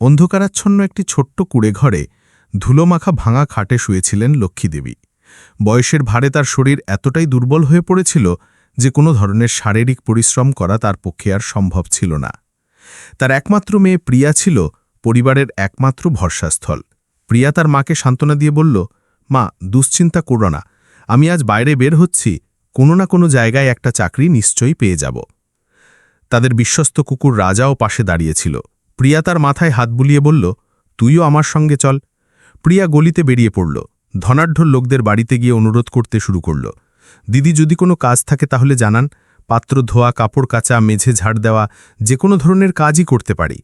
অন্ধকারাচ্ছন্ন একটি ছোট্ট কুড়ে ঘরে ধুলোমাখা ভাঙা খাটে শুয়েছিলেন লক্ষ্মীদেবী। বয়সের ভারে তার শরীর এতটাই দুর্বল হয়ে পড়েছিল যে কোনো ধরনের শারীরিক পরিশ্রম করা তার পক্ষে আর সম্ভব ছিল না। তার একমাত্র মেয়ে প্রিয়া ছিল পরিবারের একমাত্র ভরসাস্থল। প্রিয়া তার মাকে সান্ত্বনা দিয়ে বলল, মা, দুশ্চিন্তা করো না। আমি আজ বাইরে বের হচ্ছি। কোনো না কোনো জায়গায় একটা চাকরি নিশ্চয়ই পেয়ে যাব। তাদের বিশ্বস্ত কুকুর রাজাও পাশে দাঁড়িয়েছিল প্রিয়া তার মাথায় হাত বুলিয়ে বলল, তুইও আমার সঙ্গে চল। প্রিয়া গলিতে বেরিয়ে পড়ল। ধনাঢ্য লোকদের বাড়িতে গিয়ে অনুরোধ করতে শুরু করল। দিদি, যদি কোনো কাজ থাকে তাহলে জানান। পাত্র ধোয়া, কাপড় কাচা, মেঝে ঝাড় দেওয়া, যে কোনো ধরনের কাজই করতে পারি।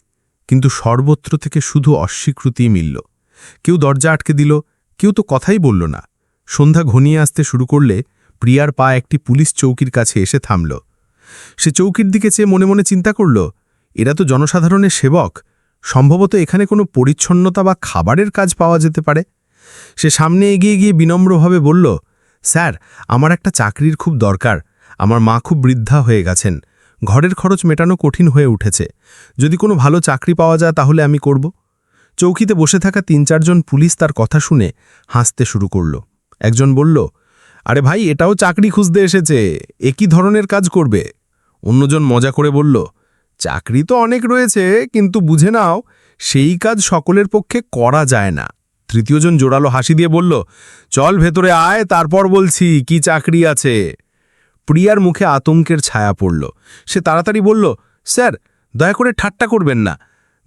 কিন্তু সর্বত্র থেকে শুধু অস্বীকৃতিই মিলল। কেউ দরজা আটকে দিল, কেউ তো কথাই বলল না। সন্ধ্যা ঘনিয়ে আসতে শুরু করলে প্রিয়ার পা একটি পুলিশ চৌকির কাছে এসে থামল। সে চৌকির দিকে চেয়ে মনে মনে চিন্তা করল এরা তো জনসাধারণের সেবক। সম্ভবত এখানে কোনো পরিচ্ছন্নতা বা খাবারের কাজ পাওয়া যেতে পারে। সে সামনে এগিয়ে গিয়ে বিনম্রভাবে বলল, স্যার, আমার একটা চাকরির খুব দরকার। আমার মা খুব বৃদ্ধা হয়ে গেছেন। ঘরের খরচ মেটানো কঠিন হয়ে উঠেছে। যদি কোনো ভালো চাকরি পাওয়া যায় তাহলে আমি করব। চৌকিতে বসে থাকা তিন চারজন পুলিশ তার কথা শুনে হাসতে শুরু করল। একজন বলল, আরে ভাই, এটাও চাকরি খুঁজতে এসেছে। একই ধরনের কাজ করবে? অন্যজন মজা করে বলল চাকরি তো অনেক রয়েছে, কিন্তু বুঝে নাও, সেই কাজ সকলের পক্ষে করা যায় না। তৃতীয়জন জোরালো হাসি দিয়ে বলল, চল ভেতরে আয়, তারপর বলছি, কি চাকরি আছে? প্রিয়ার মুখে আতঙ্কের ছায়া পড়ল। সে তাড়াতাড়ি বলল, স্যার, দয়া করে ঠাট্টা করবেন না।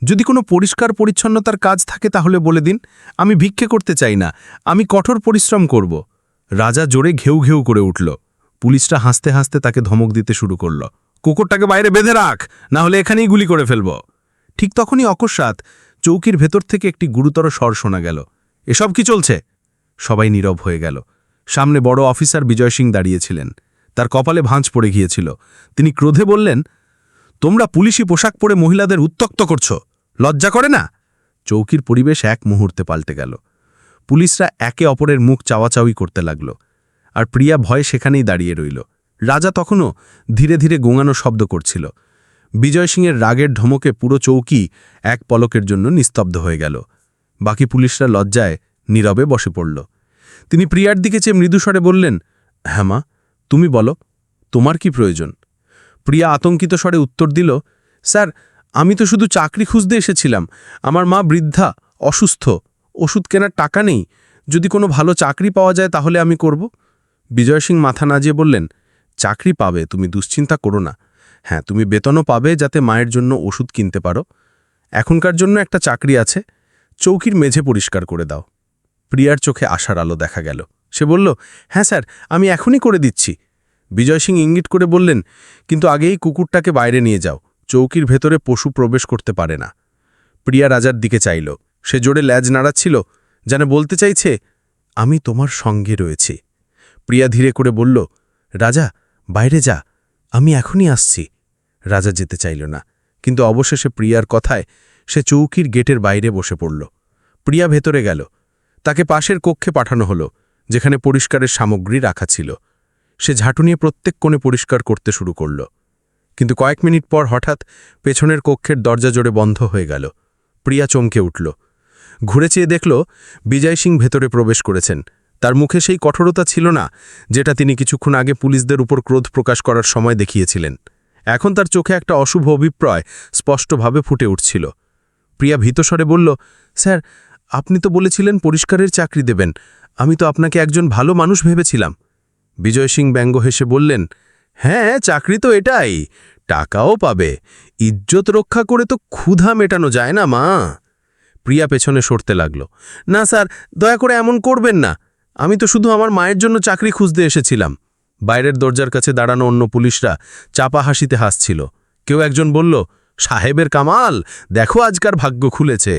যদি কোনো পরিষ্কার পরিচ্ছন্নতার কাজ থাকে তাহলে বলে দিন, আমি ভিক্ষে করতে চাই না, আমি কঠোর পরিশ্রম করব। রাজা জোরে ঘেউ ঘেউ করে উঠল। পুলিশটা হাসতে হাসতে তাকে ধমক দিতে শুরু করল। কুকুরটাকে বাইরে বেঁধে রাখ, না হলে এখানেই গুলি করে ফেলব। ঠিক তখনই অকস্মাৎ চৌকির ভেতর থেকে একটি গুরুতর স্বর শোনা গেল। এসব কি চলছে? সবাই নীরব হয়ে গেল। সামনে বড় অফিসার বিজয় সিং দাঁড়িয়েছিলেন। তার কপালে ভাঁজ পড়ে গিয়েছিল। তিনি ক্রোধে বললেন, তোমরা পুলিশি পোশাক পরে মহিলাদের উত্তক্ত করছ। লজ্জা করে না? চৌকির পরিবেশ এক মুহূর্তে পাল্টে গেল। পুলিশরা একে অপরের মুখ চাওয়াচাওয়ি করতে লাগল। আর প্রিয়া ভয়ে সেখানেই দাঁড়িয়ে রইল। রাজা তখনও ধীরে ধীরে গোঙানো শব্দ করছিল। বিজয় সিংয়ের রাগের ধমকে পুরো চৌকি এক পলকের জন্য নিস্তব্ধ হয়ে গেল। বাকি পুলিশরা লজ্জায় নীরবে বসে পড়ল। তিনি প্রিয়ার দিকে চেয়ে মৃদুস্বরে বললেন হ্যাঁ তুমি বলো, তোমার কি প্রয়োজন? প্রিয়া আতঙ্কিত স্বরে উত্তর দিল, স্যার, আমি তো শুধু চাকরি খুঁজতে এসেছিলাম। আমার মা বৃদ্ধা, অসুস্থ, ওষুধ কেনার টাকা নেই। যদি কোনো ভালো চাকরি পাওয়া যায় তাহলে আমি করব? বিজয় সিং মাথা নাজিয়ে বললেন চাকরি পাবে, তুমি দুশ্চিন্তা করো না। হ্যাঁ তুমি বেতনও পাবে যাতে মায়ের জন্য ওষুধ কিনতে পারো। এখনকার জন্য একটা চাকরি আছে, চৌকির মেঝে পরিষ্কার করে দাও। প্রিয়ার চোখে আশার আলো দেখা গেল। সে বলল হ্যাঁ স্যার, আমি এখনই করে দিচ্ছি। বিজয় সিং ইঙ্গিত করে বললেন, কিন্তু আগেই কুকুরটাকে বাইরে নিয়ে যাও। চৌকির ভেতরে পশু প্রবেশ করতে পারে না। প্রিয়া রাজার দিকে চাইল। সে জোরে ল্যাজ নাড়াচ্ছিল, যেন বলতে চাইছে, আমি তোমার সঙ্গে রয়েছি। প্রিয়া ধীরে করে বলল, রাজা বাইরে যা, আমি এখনই আসছি। রাজা যেতে চাইল না, কিন্তু অবশেষে প্রিয়ার কথায় সে চৌকির গেটের বাইরে বসে পড়ল। প্রিয়া ভেতরে গেল। তাকে পাশের কক্ষে পাঠানো হলো, যেখানে পরিষ্কারের সামগ্রী রাখা ছিল। সে ঝাঁটু নিয়ে প্রত্যেক কোণে পরিষ্কার করতে শুরু করল। কিন্তু কয়েক মিনিট পর হঠাৎ পেছনের কক্ষের দরজা জোরে বন্ধ হয়ে গেল। প্রিয়া চমকে উঠল। ঘুরে চেয়ে দেখল, বিজয় সিং ভেতরে প্রবেশ করেছেন। তার মুখে সেই কঠোরতা ছিল না, যেটা তিনি কিছুক্ষণ আগে পুলিশদের উপর ক্রোধ প্রকাশ করার সময় দেখিয়েছিলেন। এখন তার চোখে একটা অশুভ অভিপ্রায় স্পষ্টভাবে ফুটে উঠছিল। প্রিয়া ভীতস্বরে বলল, স্যার, আপনি তো বলেছিলেন পরিষ্কারের চাকরি দেবেন। আমি তো আপনাকে একজন ভালো মানুষ ভেবেছিলাম। বিজয় সিং ব্যঙ্গ হেসে বললেন হ্যাঁ চাকরি তো এটাই। টাকাও পাবে। ইজ্জত রক্ষা করে তো ক্ষুধা মেটানো যায় না, মা। প্রিয়া পেছনে সরতে লাগল, না স্যার, দয়া করে এমন করবেন না। আমি তো শুধু আমার মায়ের জন্য চাকরি খুঁজতে এসেছিলাম। বাইরের দরজার কাছে দাঁড়ানো অন্য পুলিশরা চাপা হাসিতে হাসছিল। কেউ একজন বলল, সাহেবের কামাল, দেখো আজকার ভাগ্য খুলেছে।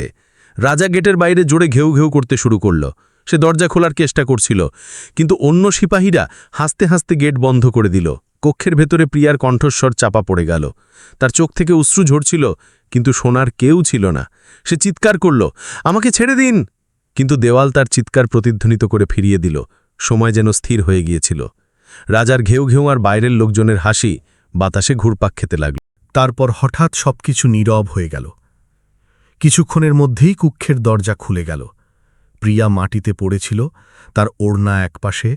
রাজা গেটের বাইরে জোরে ঘেউ ঘেউ করতে শুরু করল। সে দরজা খোলার চেষ্টা করছিল, কিন্তু অন্য সিপাহীরা হাসতে হাসতে গেট বন্ধ করে দিল। কক্ষের ভেতরে প্রিয়ার কণ্ঠস্বর চাপা পড়ে গেল। তার চোখ থেকে উশ্রু ঝরছিল, কিন্তু সোনার কেউ ছিল না। সে চিৎকার করল, আমাকে ছেড়ে দিন! কিন্তু দেওয়াল তার চিৎকার প্রতিধ্বনিত করে ফিরিয়ে দিল, সময় যেন স্থির হয়ে গিয়েছিল। রাজার ঘেউ ঘেউ আর বাইরের লোকজনের হাসি বাতাসে ঘুরপাক খেতে লাগল। তারপর হঠাৎ সবকিছু নীরব হয়ে গেল। কিছুক্ষণের মধ্যেই কুক্ষের দরজা খুলে গেল। প্রিয়া মাটিতে পড়েছিল, তার ওড়না একপাশে,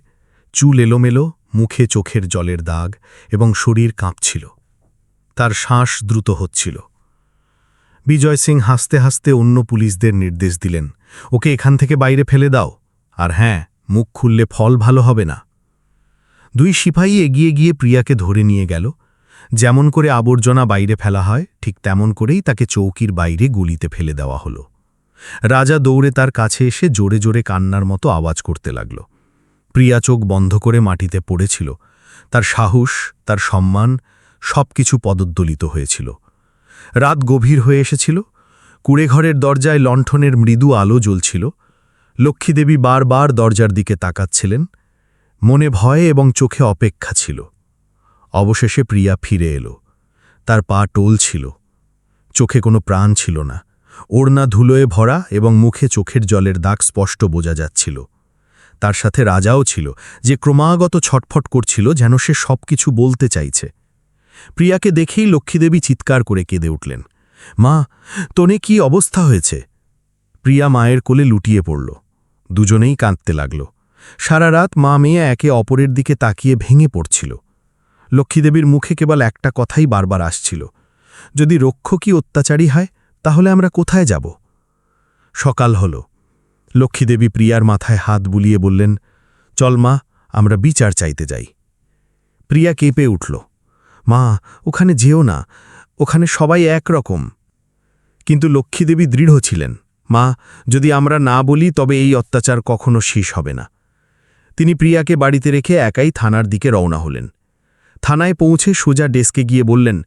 চুল এলোমেলো, মুখে চোখের জলের দাগ এবং শরীর কাঁপছিল। তার শ্বাস দ্রুত হচ্ছিল। বিজয় সিং হাসতে হাসতে অন্য পুলিশদের নির্দেশ দিলেন ওকে এখান থেকে বাইরে ফেলে দাও। আর হ্যাঁ মুখ খুললে ফল ভালো হবে না। দুই সিপাহী এগিয়ে গিয়ে প্রিয়াকে ধরে নিয়ে গেল। যেমন করে আবর্জনা বাইরে ফেলা হয়, ঠিক তেমন করেই তাকে চৌকির বাইরে গুলিতে ফেলে দেওয়া হলো। রাজা দৌড়ে তার কাছে এসে জোরে জোরে কান্নার মতো আওয়াজ করতে লাগল। প্রিয়া চোখ বন্ধ করে মাটিতে পড়েছিল। তার সাহস, তার সম্মান সব কিছু পদদ্দলিত হয়েছিল। রাত গভীর হয়ে এসেছিল। কুড়েঘরের দরজায় লণ্ঠনের মৃদু আলো জ্বলছিল। লক্ষ্মীদেবী বারবার দরজার দিকে তাকাচ্ছিলেন। মনে ভয়ে এবং চোখে অপেক্ষা ছিল। অবশেষে প্রিয়া ফিরে এলো। তার পা টোল ছিল চোখে কোনো প্রাণ ছিল না। ওড়না ধুলোয় ভরা এবং মুখে চোখের জলের দাগ স্পষ্ট বোঝা যাচ্ছিল। তার সাথে রাজাও ছিল, যে ক্রমাগত ছটফট করছিল যেন সে সব কিছু বলতে চাইছে। প্রিয়াকে দেখেই লক্ষ্মীদেবী চিৎকার করে কেঁদে উঠলেন। মা, তোনে কি অবস্থা হয়েছে? প্রিয়া মায়ের কোলে লুটিয়ে পড়ল। দুজনেই কাঁদতে লাগল। সারা রাত মা মেয়ে একে অপরের দিকে তাকিয়ে ভেঙে পড়ছিল। লক্ষ্মীদেবীর মুখে কেবল একটা কথাই বারবার আসছিল। যদি রক্ষকই অত্যাচারী হয়, তাহলে আমরা কোথায় যাব? সকাল হল। লক্ষ্মীদেবী প্রিয়ার মাথায় হাত বুলিয়ে বললেন, চল মা, আমরা বিচার চাইতে যাই। প্রিয়া কেঁপে উঠল, মা, ওখানে যেও না। ওখানে সবাই একরকম। কিন্তু লক্ষ্মীদেবী দৃঢ় ছিলেন। মা, যদি আমরা না বলি, তবে এই অত্যাচার কখনো শেষ হবে না। তিনি প্রিয়াকে বাড়িতে রেখে একাই থানার দিকে রওনা হলেন। থানায় পৌঁছে সোজা ডেস্কে গিয়ে বললেন,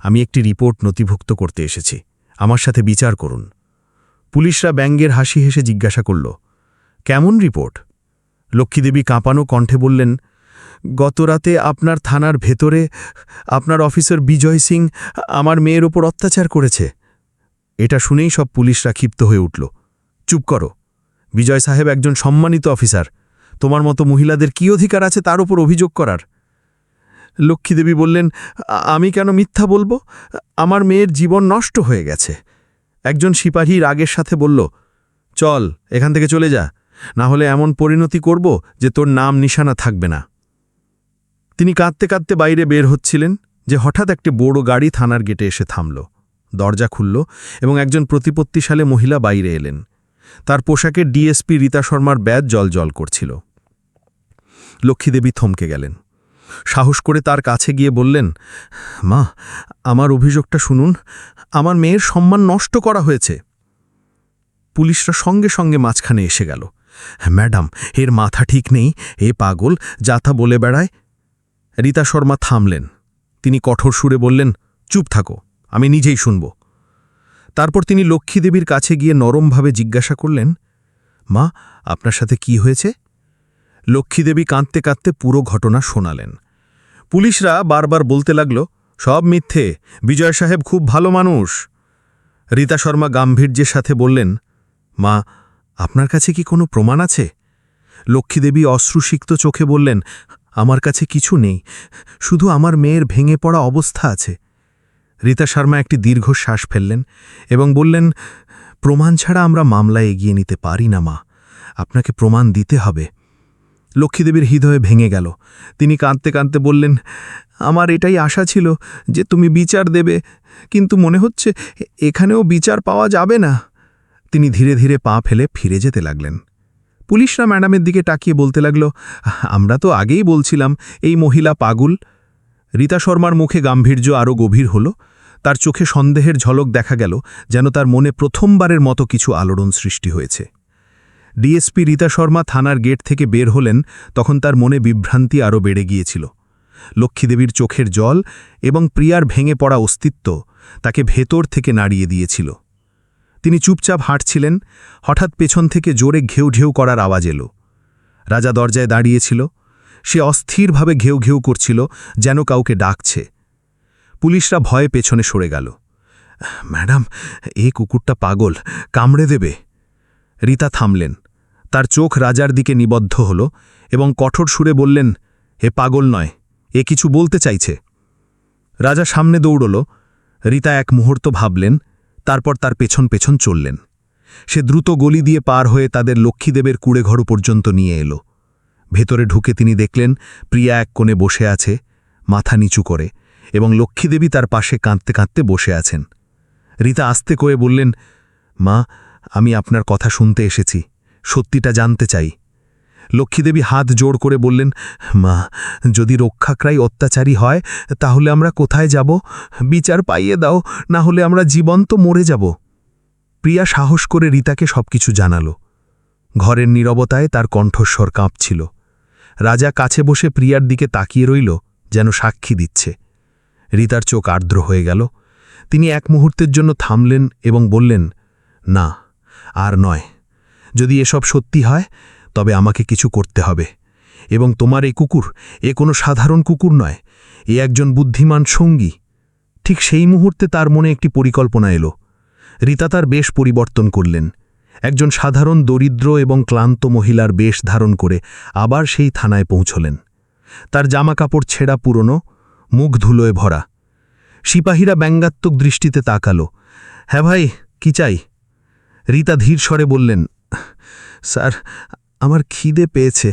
আমি একটি রিপোর্ট নথিভুক্ত করতে এসেছি। আমার সাথে বিচার করুন। পুলিশরা ব্যঙ্গের হাসি হেসে জিজ্ঞাসা করল, কেমন রিপোর্ট? লক্ষ্মীদেবী কাঁপানো কণ্ঠে বললেন গতরাতে আপনার থানার ভেতরে আপনার অফিসার বিজয় সিং আমার মেয়ের ওপর অত্যাচার করেছে। এটা শুনেই সব পুলিশরা ক্ষিপ্ত হয়ে উঠল। চুপ করো। বিজয় সাহেব একজন সম্মানিত অফিসার। তোমার মতো মহিলাদের কি অধিকার আছে তার উপর অভিযোগ করার? লক্ষ্মীদেবী বললেন আমি কেন মিথ্যা বলব? আমার মেয়ের জীবন নষ্ট হয়ে গেছে। একজন সিপাহী রাগের সাথে বলল, চল, এখান থেকে চলে যা। না হলে এমন পরিণতি করব যে তোর নাম নিশানা থাকবে না। তিনি কাঁদতে কাঁদতে বাইরে বের হচ্ছিলেন যে হঠাৎ একটি বড় গাড়ি থানার গেটে এসে থামল। দরজা খুলল এবং একজন প্রতিপত্তিশালী মহিলা বাইরে এলেন। তার পোশাকে ডিএসপি রীতা শর্মার ব্যাজ জল জল করছিল। লক্ষ্মীদেবী থমকে গেলেন। সাহস করে তার কাছে গিয়ে বললেন, মা, আমার অভিযোগটা শুনুন। আমার মেয়ের সম্মান নষ্ট করা হয়েছে। পুলিশরা সঙ্গে সঙ্গে মাঝখানে এসে গেল। ম্যাডাম, এর মাথা ঠিক নেই। এ পাগল যাথা বলে বেড়ায় রীতা শর্মা থামলেন। তিনি কঠোর সুরে বললেন, চুপ থাকো, আমি নিজেই শুনব। তারপর তিনি লক্ষ্মীদেবীর কাছে গিয়ে নরমভাবে জিজ্ঞাসা করলেন, মা, আপনার সাথে কি হয়েছে? লক্ষ্মীদেবী কাঁদতে কাঁদতে পুরো ঘটনা শোনালেন। পুলিশরা বারবার বলতে লাগল, সব মিথ্যে, বিজয় সাহেব খুব ভালো মানুষ। রীতা শর্মা গাম্ভীর্যের সাথে বললেন, মা, আপনার কাছে কি কোনো প্রমাণ আছে? লক্ষ্মীদেবী অশ্রুসিক্ত চোখে বললেন আমার কাছে কিছু নেই, শুধু আমার মেয়ের ভেঙে পড়া অবস্থা আছে। রীতা শর্মা একটি দীর্ঘ শ্বাস ফেললেন এবং বললেন, প্রমাণ ছাড়া আমরা মামলা এগিয়ে নিতে পারি না, মা। আপনাকে প্রমাণ দিতে হবে। লক্ষ্মীদেবীর হৃদয়ে ভেঙে গেল। তিনি কাঁদতে কাঁদতে বললেন, আমার এটাই আশা ছিল যে তুমি বিচার দেবে, কিন্তু মনে হচ্ছে এখানেও বিচার পাওয়া যাবে না। তিনি ধীরে ধীরে পা ফেলে ফিরে যেতে লাগলেন। পুলিশরা ম্যাডামের দিকে তাকিয়ে বলতে লাগল, আমরা তো আগেই বলছিলাম, এই মহিলা পাগুল। রীতা শর্মার মুখে গাম্ভীর্য আরও গভীর হল। তার চোখে সন্দেহের ঝলক দেখা গেল, যেন তার মনে প্রথমবারের মতো কিছু আলোড়ন সৃষ্টি হয়েছে। ডিএসপি রীতা শর্মা থানার গেট থেকে বের হলেন, তখন তার মনে বিভ্রান্তি আরও বেড়ে গিয়েছিল। লক্ষ্মীদেবীর চোখের জল এবং প্রিয়ার ভেঙে পড়া অস্তিত্ব তাকে ভেতর থেকে নাড়িয়ে দিয়েছিল। তিনি চুপচাপ হাঁটছিলেন, হঠাৎ পেছন থেকে জোরে ঘেউ ঘেউ করার আওয়াজ এলো। রাজা দরজায় দাঁড়িয়েছিল, সে অস্থিরভাবে ঘেউ ঘেউ করছিল, যেন কাউকে ডাকছে। পুলিশরা ভয়ে পেছনে সরে গেল। ম্যাডাম, এ কুকুরটা পাগল, কামড়ে দেবে। রীতা থামলেন। তার চোখ রাজার দিকে নিবদ্ধ হল এবং কঠোর সুরে বললেন হে পাগল নয়, এ কিছু বলতে চাইছে। রাজা সামনে দৌড়ল। রীতা এক মুহূর্ত ভাবলেন তারপর তার পেছন পেছন চললেন। সে দ্রুত গলি দিয়ে পার হয়ে তাদের লক্ষ্মীদেবের কুড়েঘর পর্যন্ত নিয়ে এলো। ভেতরে ঢুকে তিনি দেখলেন, প্রিয়া এক কোণে বসে আছে, মাথা নিচু করে এবং লক্ষ্মীদেবী তার পাশে কাঁদতে কাঁদতে বসে আছেন। রীতা আস্তে করে বললেন, মা, আমি আপনার কথা শুনতে এসেছি। সত্যিটা জানতে চাই। লক্ষ্মীদেবী হাত জোড় করে বললেন, মা, যদি রক্ষাক্রাই অত্যাচারী হয়, তাহলে আমরা কোথায় যাব? বিচার পাইয়ে দাও, না হলে আমরা জীবন্ত মরে যাব। প্রিয়া সাহস করে রীতাকে সবকিছু জানাল। ঘরের নীরবতায় তার কণ্ঠস্বর কাঁপছিল। রাজা কাছে বসে প্রিয়ার দিকে তাকিয়ে রইল, যেন সাক্ষী দিচ্ছে। রীতার চোখ আর্দ্র হয়ে গেল। তিনি এক মুহূর্তের জন্য থামলেন এবং বললেন, না, আর নয়। যদি এসব সত্যি হয় তবে আমাকে কিছু করতে হবে। এবং তোমার এই কুকুর এ কোনো সাধারণ কুকুর নয়, এ একজন বুদ্ধিমান সঙ্গী। ঠিক সেই মুহূর্তে তার মনে একটি পরিকল্পনা এলো। রীতা তার বেশ পরিবর্তন করলেন। একজন সাধারণ দরিদ্র এবং ক্লান্ত মহিলার বেশ ধারণ করে আবার সেই থানায় পৌঁছলেন। তার জামাকাপড় ছেঁড়া পুরনো, মুখ ধুলোয় ভরা। সিপাহীরা ব্যঙ্গাত্মক দৃষ্টিতে তাকালো। হ্যাঁ ভাই, কি চাই? রীতা ধীর স্বরে বললেন, স্যার আমার খিদে পেয়েছে।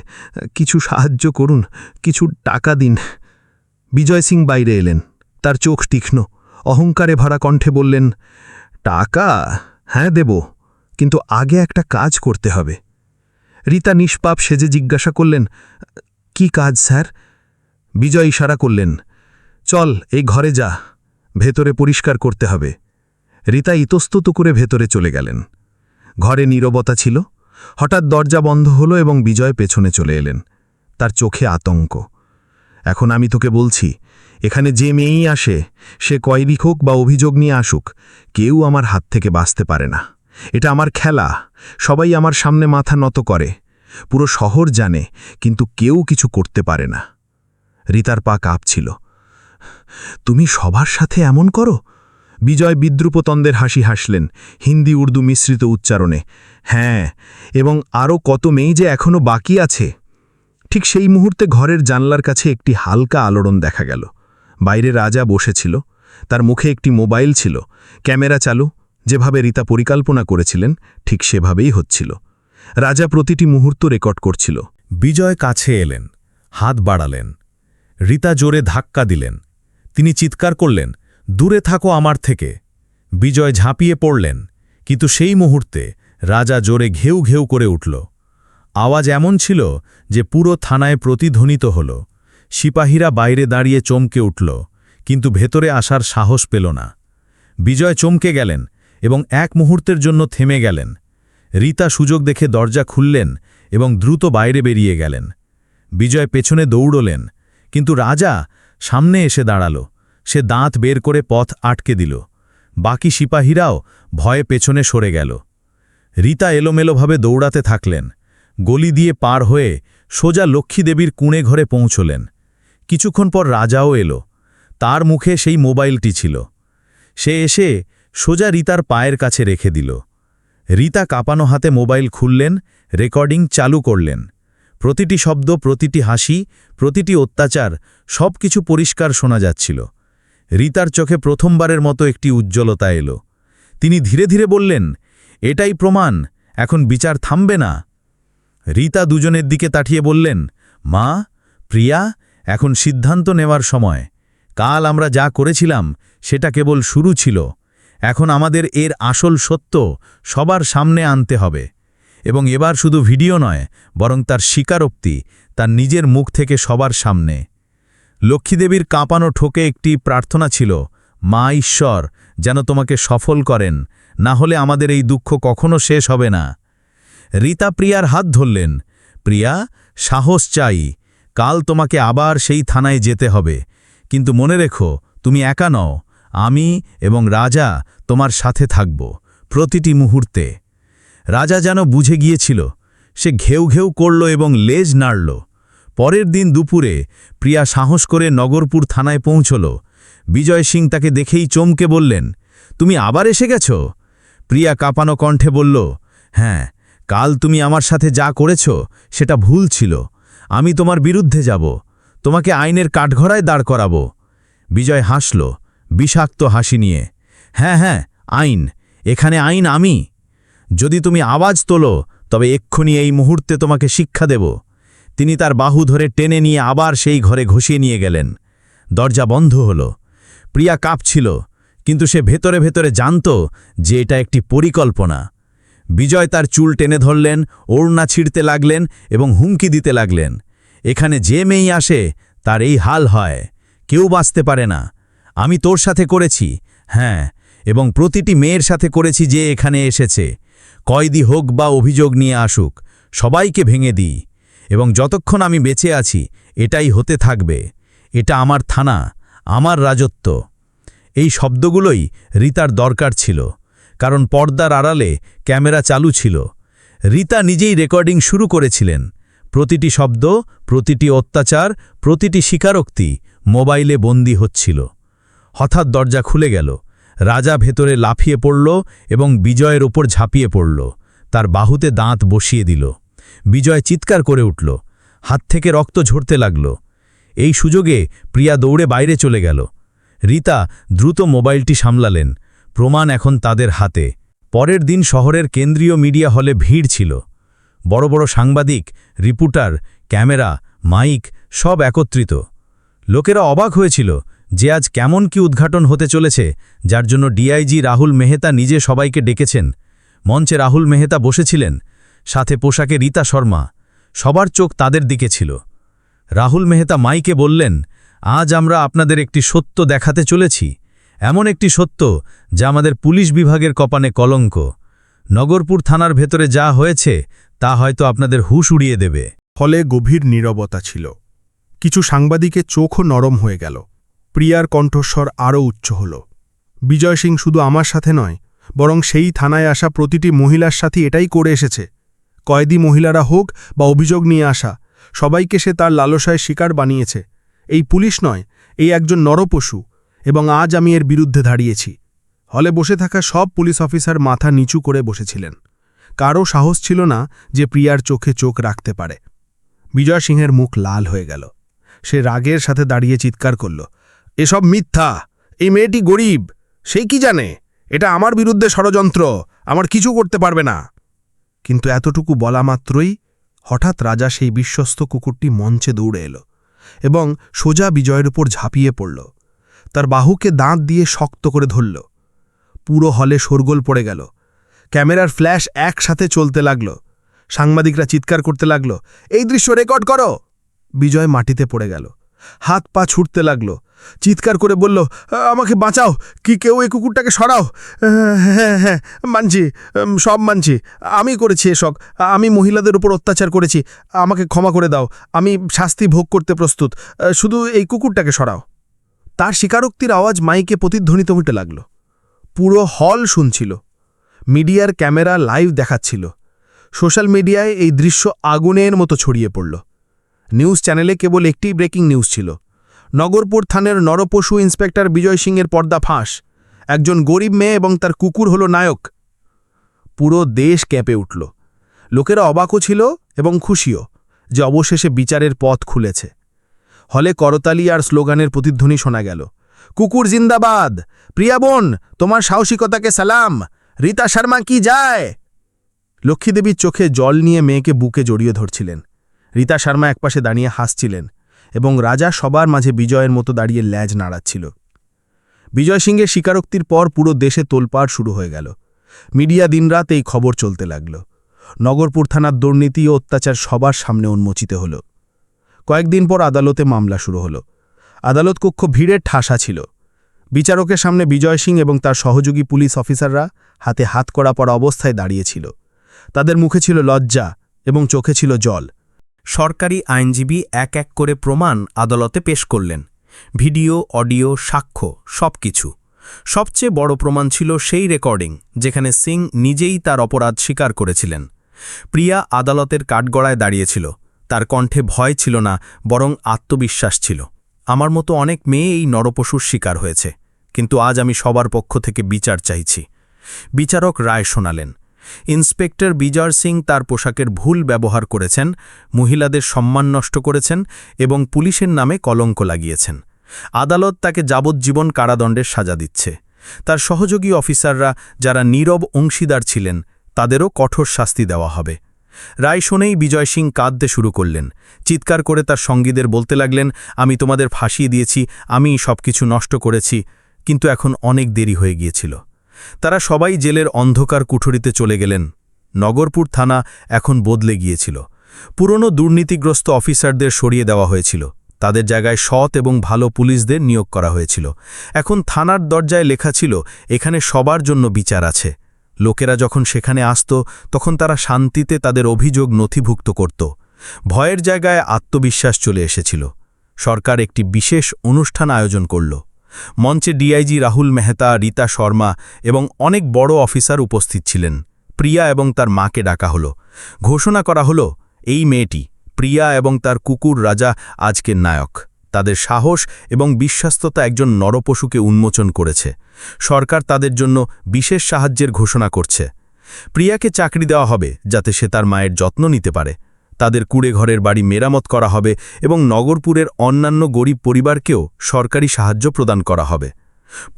কিছু সাহায্য করুন, কিছু টাকা দিন। বিজয় সিং বাইরে এলেন। তার চোখ তীক্ষ্ণ। অহংকারে ভরা কণ্ঠে বললেন, টাকা? হ্যাঁ দেব। কিন্তু আগে একটা কাজ করতে হবে। রীতা নিষ্পাপ সেজে জিজ্ঞাসা করলেন, কি কাজ, স্যার? বিজয় ইশারা করলেন, চল, এই ঘরে যা। ভেতরে পরিষ্কার করতে হবে। রীতা ইতস্তত করে ভেতরে চলে গেলেন। ঘরে নীরবতা ছিল। হঠাৎ দরজা বন্ধ হলো এবং বিজয় পেছনে চলে এলেন। তার চোখে আতঙ্ক। এখন আমি তোকে বলছি, এখানে যে মেয়েই আসে, সে কয়রিক হোক বা অভিযোগ নিয়ে আসুক, কেউ আমার হাত থেকে বাঁচতে পারে না। এটা আমার খেলা। সবাই আমার সামনে মাথা নত করে। পুরো শহর জানে, কিন্তু কেউ কিছু করতে পারে না। রিতার পা কাঁপছিল। তুমি সবার সাথে এমন করো? বিজয় বিদ্রুপতন্দের হাসি হাসলেন, হিন্দি উর্দু মিশ্রিত উচ্চারণে। হ্যাঁ এবং আরও কত মেয়ে যে এখনও বাকি আছে। ঠিক সেই মুহূর্তে ঘরের জানলার কাছে একটি হালকা আলোড়ন দেখা গেল। বাইরে রাজা বসেছিল, তার মুখে একটি মোবাইল ছিল, ক্যামেরা চালু, যেভাবে রীতা পরিকল্পনা করেছিলেন, ঠিক সেভাবেই হচ্ছিল। রাজা প্রতিটি মুহূর্ত রেকর্ড করছিল। বিজয় কাছে এলেন, হাত বাড়ালেন, রীতা জোরে ধাক্কা দিলেন, তিনি চিৎকার করলেন দূরে থাকো আমার থেকে। বিজয় ঝাঁপিয়ে পড়লেন, কিন্তু সেই মুহূর্তে রাজা জোরে ঘেউ ঘেউ করে উঠল। আওয়াজ এমন ছিল যে পুরো থানায় প্রতিধ্বনিত হল। সিপাহীরা বাইরে দাঁড়িয়ে চমকে উঠল, কিন্তু ভেতরে আসার সাহস পেল না। বিজয় চমকে গেলেন এবং এক মুহূর্তের জন্য থেমে গেলেন। রীতা সুযোগ দেখে দরজা খুললেন এবং দ্রুত বাইরে বেরিয়ে গেলেন। বিজয় পেছনে দৌড়লেন, কিন্তু রাজা সামনে এসে দাঁড়াল। সে দাঁত বের করে পথ আটকে দিল। বাকি সিপাহীরাও ভয়ে পেছনে সরে গেল। রীতা এলোমেলোভাবে দৌড়াতে থাকলেন। গলি দিয়ে পার হয়ে সোজা লক্ষ্মীদেবীর কুঁড়ে ঘরে পৌঁছলেন। কিছুক্ষণ পর রাজাও এলো। তার মুখে সেই মোবাইলটি ছিল। সে এসে সোজা রীতার পায়ের কাছে রেখে দিল। রীতা কাঁপানো হাতে মোবাইল খুললেন, রেকর্ডিং চালু করলেন। প্রতিটি শব্দ, প্রতিটি হাসি, প্রতিটি অত্যাচার সব কিছু পরিষ্কার শোনা যাচ্ছিল। রীতার চোখে প্রথমবারের মতো একটি উজ্জ্বলতা এলো। তিনি ধীরে ধীরে বললেন, এটাই প্রমাণ, এখন বিচার থামবে না। রীতা দুজনের দিকে তাঠিয়ে বললেন, মা, প্রিয়া, এখন সিদ্ধান্ত নেওয়ার সময়। কাল আমরা যা করেছিলাম, সেটা কেবল শুরু ছিল। এখন আমাদের এর আসল সত্য সবার সামনে আনতে হবে। এবং এবার শুধু ভিডিও নয়, বরং তার স্বীকারোক্তি, তার নিজের মুখ থেকে সবার সামনে। লক্ষ্মীদেবীর কাঁপানো ঠোকে একটি প্রার্থনা ছিল, মা ঈশ্বর, যেন তোমাকে সফল করেন, না হলে আমাদের এই দুঃখ কখনো শেষ হবে না। রীতা প্রিয়ার হাত ধরলেন, প্রিয়া, সাহস চাই, কাল তোমাকে আবার সেই থানায় যেতে হবে। কিন্তু মনে রেখো, তুমি একা নও, আমি এবং রাজা তোমার সাথে থাকব, প্রতিটি মুহূর্তে। রাজা যেন বুঝে গিয়েছিল, সে ঘেউ ঘেউ করল এবং লেজ নাড়ল। পরের দিন দুপুরে প্রিয়া সাহস করে নগরপুর থানায় পৌঁছল। বিজয় সিং তাকে দেখেই চমকে বললেন, তুমি আবার এসে গেছ? প্রিয়া কাঁপানো কণ্ঠে বলল হ্যাঁ কাল তুমি আমার সাথে যা করেছ সেটা ভুল ছিল। আমি তোমার বিরুদ্ধে যাব। তোমাকে আইনের কাঠঘরায় দাঁড় করাব। বিজয় হাসল, বিষাক্ত হাসি নিয়ে হ্যাঁ হ্যাঁ আইন, এখানে আইন আমি। যদি তুমি আওয়াজ তোলো, তবে এক্ষুনি এই মুহূর্তে তোমাকে শিক্ষা দেব। তিনি তার বাহু ধরে টেনে নিয়ে আবার সেই ঘরে ঘষিয়ে নিয়ে গেলেন। দরজা বন্ধ হল। প্রিয়া কাঁপছিল, কিন্তু সে ভেতরে ভেতরে জানত যে এটা একটি পরিকল্পনা। বিজয় তার চুল টেনে ধরলেন, ওড়না ছিঁড়তে লাগলেন এবং হুমকি দিতে লাগলেন। এখানে যে মেয়েই আসে, তার এই হাল হয়। কেউ বাঁচতে পারে না। আমি তোর সাথে করেছি। হ্যাঁ এবং প্রতিটি মেয়ের সাথে করেছি যে এখানে এসেছে। কয়দি হোক বা অভিযোগ নিয়ে আসুক, সবাইকে ভেঙে দিই। এবং যতক্ষণ আমি বেঁচে আছি, এটাই হতে থাকবে। এটা আমার থানা, আমার রাজত্ব। এই শব্দগুলোই রিতার দরকার ছিল, কারণ পর্দার আড়ালে ক্যামেরা চালু ছিল। রিতা নিজেই রেকর্ডিং শুরু করেছিলেন। প্রতিটি শব্দ, প্রতিটি অত্যাচার, প্রতিটি স্বীকারোক্তি মোবাইলে বন্দী হচ্ছিল। হঠাৎ দরজা খুলে গেল। রাজা ভেতরে লাফিয়ে পড়ল এবং বিজয়ের ওপর ঝাঁপিয়ে পড়ল। তার বাহুতে দাঁত বসিয়ে দিল। বিজয় চিৎকার করে উঠল। হাত থেকে রক্ত ঝরতে লাগল। এই সুযোগে প্রিয়া দৌড়ে বাইরে চলে গেল। রিতা দ্রুত মোবাইলটি সামলালেন। প্রমাণ এখন তাদের হাতে। পরের দিন শহরের কেন্দ্রীয় মিডিয়া হলে ভিড় ছিল। বড় বড় সাংবাদিক, রিপোর্টার, ক্যামেরা, মাইক সব একত্রিত। লোকেরা অবাক হয়েছিল যে আজ কেমন কি উদ্ঘাটন হতে চলেছে, যার জন্য ডিআইজি রাহুল মেহতা নিজে সবাইকে ডেকেছেন। মঞ্চে রাহুল মেহতা বসেছিলেন। সাথে পোশাকে রীতা শর্মা, সবার চোখ তাদের দিকে ছিল। রাহুল মেহতা মাইকে বললেন, আজ আমরা আপনাদের একটি সত্য দেখাতে চলেছি। এমন একটি সত্য যা আমাদের পুলিশ বিভাগের কপানে কলঙ্ক। নগরপুর থানার ভেতরে যা হয়েছে, তা হয়তো আপনাদের হুশ উড়িয়ে দেবে। ফলে গভীর নীরবতা ছিল। কিছু সাংবাদিকের চোখও নরম হয়ে গেল। প্রিয়ার কণ্ঠস্বর আরও উচ্চ হল। বিজয় সিং শুধু আমার সাথে নয়, বরং সেই থানায় আসা প্রতিটি মহিলার সাথে এটাই করে এসেছে। কয়েদি মহিলারা হোক বা অভিযোগ নিয়ে আসা, সবাইকে সে তার লালসায় শিকার বানিয়েছে। এই পুলিশ নয়, এই একজন নরপশু, এবং আজ আমি এর বিরুদ্ধে দাঁড়িয়েছি। হলে বসে থাকা সব পুলিশ অফিসার মাথা নিচু করে বসেছিলেন। কারও সাহস ছিল না যে প্রিয়ার চোখে চোখ রাখতে পারে। বিজয় সিংহের মুখ লাল হয়ে গেল। সে রাগের সাথে দাঁড়িয়ে চিৎকার করল, এসব মিথ্যা! এই মেয়েটি গরিব! সে কি জানে? এটা আমার বিরুদ্ধে ষড়যন্ত্র! আমার কিছু করতে পারবে না! কিন্তু এতটুকু বলা মাত্রই হঠাৎ রাজা সেই বিশ্বস্ত কুকুরটি মঞ্চে দৌড়ে এলো এবং সোজা বিজয়ের উপর ঝাঁপিয়ে পড়ল। তার বাহুকে দাঁত দিয়ে শক্ত করে ধরল। পুরো হলে শোরগোল পড়ে গেল। ক্যামেরার ফ্ল্যাশ একসাথে চলতে লাগল। সাংবাদিকরা চিৎকার করতে লাগল, এই দৃশ্য রেকর্ড করো! বিজয় মাটিতে পড়ে গেল। হাত পা ছুটতে লাগল। চিৎকার করে বলল, আমাকে বাঁচাও, কি কেউ এই কুকুরটাকে সরাও? হ্যাঁ হ্যাঁ মানছি সব মানছি, আমি করেছি এসব, আমি মহিলাদের উপর অত্যাচার করেছি, আমাকে ক্ষমা করে দাও, আমি শাস্তি ভোগ করতে প্রস্তুত, শুধু এই কুকুরটাকে সরাও। তার স্বীকারোক্তির আওয়াজ মাইকে প্রতিধ্বনিত হতে লাগল। পুরো হল শুনছিল, মিডিয়ার ক্যামেরা লাইভ দেখাচ্ছিল, সোশ্যাল মিডিয়ায় এই দৃশ্য আগুনের মতো ছড়িয়ে পড়ল। নিউজ চ্যানেলে কেবল একটি ব্রেকিং নিউজ ছিল নগরপুর থানের নরপশু ইন্সপেক্টর বিজয় সিংয়ের পর্দা ফাঁস। একজন গরিব মেয়ে এবং তার কুকুর হল নায়ক। পুরো দেশ ক্যাঁপে উঠল। লোকেরা অবাকও ছিল এবং খুশিও যে অবশেষে বিচারের পথ খুলেছে। হলে করতালি আর স্লোগানের প্রতিধ্বনি শোনা গেল। কুকুর জিন্দাবাদ! প্রিয়া বোন, তোমার সাহসিকতাকে সালাম! রীতা শর্মা কি যায়? লক্ষ্মীদেবীর চোখে জল নিয়ে মেয়েকে বুকে জড়িয়ে ধরছিলেন। রীতা শর্মা একপাশে দাঁড়িয়ে হাসছিলেন। এবং রাজা সবার মাঝে বিজয়ের মতো দাঁড়িয়ে ল্যাজ নাড়াচ্ছিল। বিজয় সিংহের স্বীকারোক্তির পর পুরো দেশে তোলপাড় শুরু হয়ে গেল। মিডিয়া দিনরাত এই খবর চলতে লাগল। নগরপুর থানার দুর্নীতি ও অত্যাচার সবার সামনে উন্মোচিত হল। কয়েকদিন পর আদালতে মামলা শুরু হল। আদালত কক্ষ ভিড়ের ঠাসা ছিল। বিচারকের সামনে বিজয় সিং এবং তার সহযোগী পুলিশ অফিসাররা হাতে হাত করা পড়া অবস্থায় দাঁড়িয়েছিল তাদের মুখে ছিল লজ্জা এবং চোখে ছিল জল। সরকারি আইনজীবী এক এক করে প্রমাণ আদালতে পেশ করলেন। ভিডিও, অডিও, সাক্ষ্য, সবকিছু। সবচেয়ে বড় প্রমাণ ছিল সেই রেকর্ডিং, যেখানে সিং নিজেই তার অপরাধ স্বীকার করেছিলেন। প্রিয়া আদালতের কাঠগড়ায় দাঁড়িয়েছিল। তার কণ্ঠে ভয় ছিল না, বরং আত্মবিশ্বাস ছিল। আমার মতো অনেক মেয়ে এই নরপশুর শিকার হয়েছে, কিন্তু আজ আমি সবার পক্ষ থেকে বিচার চাইছি। বিচারক রায় শোনালেন। ইন্সপেক্টর বিজয় সিং তার পোশাকের ভুল ব্যবহার করেছেন, মহিলাদের সম্মান নষ্ট করেছেন এবং পুলিশের নামে কলঙ্ক লাগিয়েছেন। আদালত তাকে যাবজ্জীবন কারাদণ্ডের সাজা দিচ্ছে। তার সহযোগী অফিসাররা যারা নীরব অংশীদার ছিলেন, তাদেরও কঠোর শাস্তি দেওয়া হবে। রায় শোনেই বিজয় সিং কাঁদতে শুরু করলেন। চিৎকার করে তার সঙ্গীদের বলতে লাগলেন, আমি তোমাদের ফাঁসিয়ে দিয়েছি আমি সবকিছু নষ্ট করেছি। কিন্তু এখন অনেক দেরি হয়ে গিয়েছিল। তারা সবাই জেলের অন্ধকার কুঠুরিতে চলে গেলেন। নগরপুর থানা এখন বদলে গিয়েছিল। পুরনো দুর্নীতিগ্রস্ত অফিসারদের সরিয়ে দেওয়া হয়েছিল। তাদের জায়গায় সৎ এবং ভালো পুলিশদের নিয়োগ করা হয়েছিল। এখন থানার দরজায় লেখা ছিল, এখানে সবার জন্য বিচার আছে। লোকেরা যখন সেখানে আসত, তখন তারা শান্তিতে তাদের অভিযোগ নথিভুক্ত করত। ভয়ের জায়গায় আত্মবিশ্বাস চলে এসেছিল। সরকার একটি বিশেষ অনুষ্ঠান আয়োজন করল। মঞ্চে ডিআইজি রাহুল মেহতা, রীতা শর্মা এবং অনেক বড় অফিসার উপস্থিত ছিলেন। প্রিয়া এবং তার মাকে ডাকা হল। ঘোষণা করা হল, এই মেয়েটি, প্রিয়া এবং তার কুকুর রাজা আজকের নায়ক। তাদের সাহস এবং বিশ্বাস্ততা একজন নরপশুকে উন্মোচন করেছে। সরকার তাদের জন্য বিশেষ সাহায্যের ঘোষণা করছে। প্রিয়াকে চাকরি দেওয়া হবে যাতে সে তার মায়ের যত্ন নিতে পারে। তাদের কুড়ে ঘরের বাড়ি মেরামত করা হবে এবং নগরপুরের অন্যান্য গরিব পরিবারকেও সরকারি সাহায্য প্রদান করা হবে।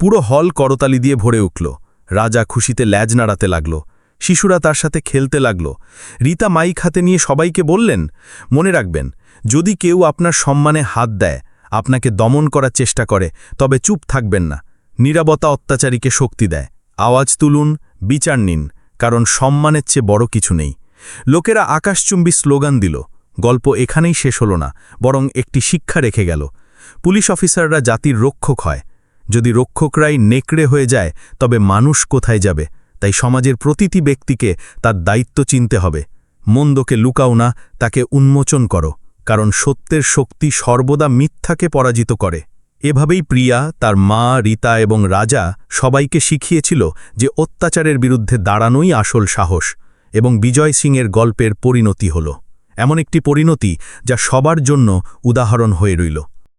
পুরো হল করতালি দিয়ে ভরে উঠল। রাজা খুশিতে ল্যাজ নাড়াতে লাগল। শিশুরা তার সাথে খেলতে লাগল। রীতা মাইক হাতে নিয়ে সবাইকে বললেন, মনে রাখবেন, যদি কেউ আপনার সম্মানে হাত দেয়, আপনাকে দমন করার চেষ্টা করে, তবে চুপ থাকবেন না। নিরাপত্তা অত্যাচারীকে শক্তি দেয়। আওয়াজ তুলুন, বিচার নিন, কারণ সম্মানের চেয়ে বড় কিছু নেই। লোকেরা আকাশচুম্বী স্লোগান দিল। গল্প এখানেই শেষ হল না, বরং একটি শিক্ষা রেখে গেল। পুলিশ অফিসাররা জাতির রক্ষক হয়। যদি রক্ষকরাই নেকড়ে হয়ে যায়, তবে মানুষ কোথায় যাবে? তাই সমাজের প্রতিটি ব্যক্তিকে তার দায়িত্ব চিনতে হবে। মন্দকে লুকাও না, তাকে উন্মোচন করো, কারণ সত্যের শক্তি সর্বদা মিথ্যাকে পরাজিত করে। এভাবেই প্রিয়া, তার মা, রীতা এবং রাজা সবাইকে শিখিয়েছিল যে অত্যাচারের বিরুদ্ধে দাঁড়ানোই আসল সাহস। এবং বিজয় সিংয়ের গল্পের পরিণতি হল। এমন একটি পরিণতি যা সবার জন্য উদাহরণ হয়ে রইল।